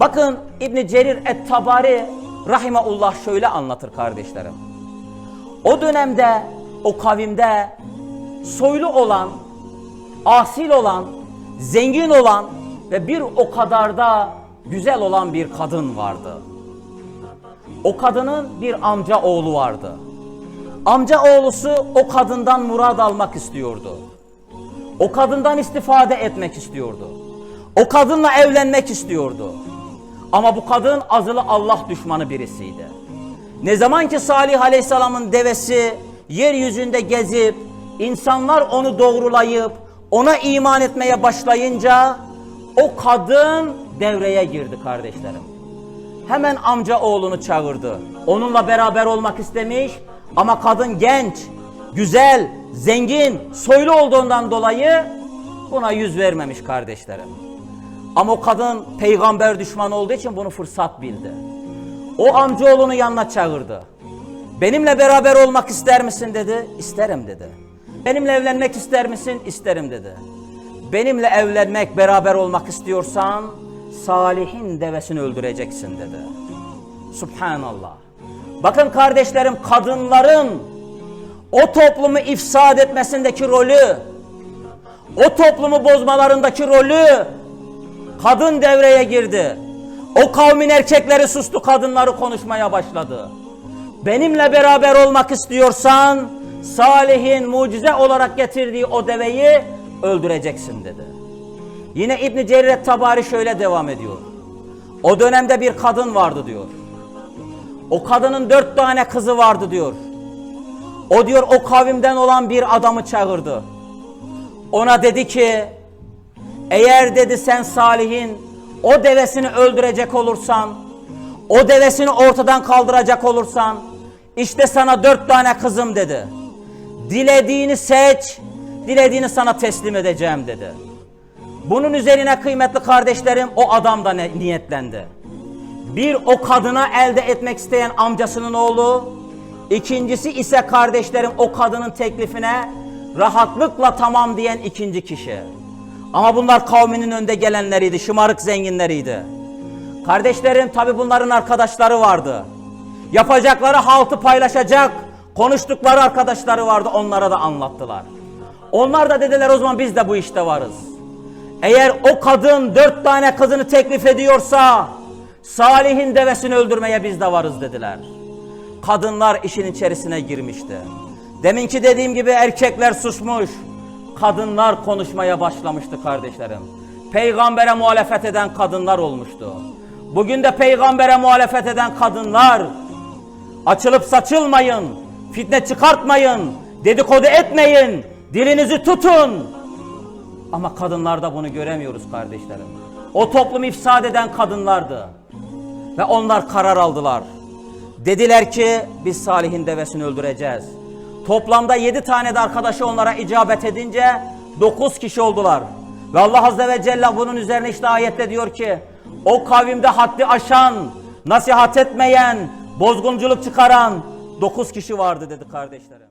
Bakın İbn Cerir et-Tabari rahimeullah şöyle anlatır kardeşlerim. O dönemde o kavimde soylu olan, asil olan, zengin olan ve bir o kadar da güzel olan bir kadın vardı. O kadının bir amca oğlu vardı. Amca oğlusu o kadından murad almak istiyordu. O kadından istifade etmek istiyordu. O kadınla evlenmek istiyordu. Ama bu kadın azılı Allah düşmanı birisiydi. Ne zaman ki Salih Aleyhisselam'ın devesi yeryüzünde gezip insanlar onu doğrulayıp ona iman etmeye başlayınca o kadın devreye girdi kardeşlerim. Hemen amca oğlunu çağırdı. Onunla beraber olmak istemiş ama kadın genç, güzel, zengin, soylu olduğundan dolayı buna yüz vermemiş kardeşlerim. Ama o kadın peygamber düşmanı olduğu için bunu fırsat bildi. O amcaoğlunu yanına çağırdı. Benimle beraber olmak ister misin dedi. İsterim dedi. Benimle evlenmek ister misin? İsterim dedi. Benimle evlenmek, beraber olmak istiyorsan Salih'in devesini öldüreceksin dedi. Subhanallah. Bakın kardeşlerim kadınların o toplumu ifsad etmesindeki rolü, o toplumu bozmalarındaki rolü kadın devreye girdi. O kavmin erkekleri sustu, kadınları konuşmaya başladı. Benimle beraber olmak istiyorsan Salih'in mucize olarak getirdiği o deveyi öldüreceksin dedi. Yine İbn Cerir Tabari şöyle devam ediyor. O dönemde bir kadın vardı diyor. O kadının dört tane kızı vardı diyor. O diyor o kavimden olan bir adamı çağırdı. Ona dedi ki eğer dedi sen Salih'in o devesini öldürecek olursan, o devesini ortadan kaldıracak olursan, işte sana dört tane kızım dedi. Dilediğini seç, dilediğini sana teslim edeceğim dedi. Bunun üzerine kıymetli kardeşlerim o adam da niyetlendi. Bir o kadına elde etmek isteyen amcasının oğlu, ikincisi ise kardeşlerim o kadının teklifine rahatlıkla tamam diyen ikinci kişi. Ama bunlar kavminin önde gelenleriydi, şımarık zenginleriydi. Kardeşlerim tabi bunların arkadaşları vardı. Yapacakları haltı paylaşacak, konuştukları arkadaşları vardı onlara da anlattılar. Onlar da dediler o zaman biz de bu işte varız. Eğer o kadın dört tane kızını teklif ediyorsa Salih'in devesini öldürmeye biz de varız dediler. Kadınlar işin içerisine girmişti. Deminki dediğim gibi erkekler susmuş. Kadınlar konuşmaya başlamıştı kardeşlerim. Peygambere muhalefet eden kadınlar olmuştu. Bugün de peygambere muhalefet eden kadınlar açılıp saçılmayın, fitne çıkartmayın, dedikodu etmeyin, dilinizi tutun. Ama kadınlarda bunu göremiyoruz kardeşlerim. O toplumu ifsad eden kadınlardı. Ve onlar karar aldılar. Dediler ki biz Salih'in devesini öldüreceğiz. Toplamda yedi tane de arkadaşı onlara icabet edince dokuz kişi oldular. Ve Allah Azze ve Celle bunun üzerine işte ayette diyor ki o kavimde haddi aşan, nasihat etmeyen, bozgunculuk çıkaran dokuz kişi vardı dedi kardeşlerim.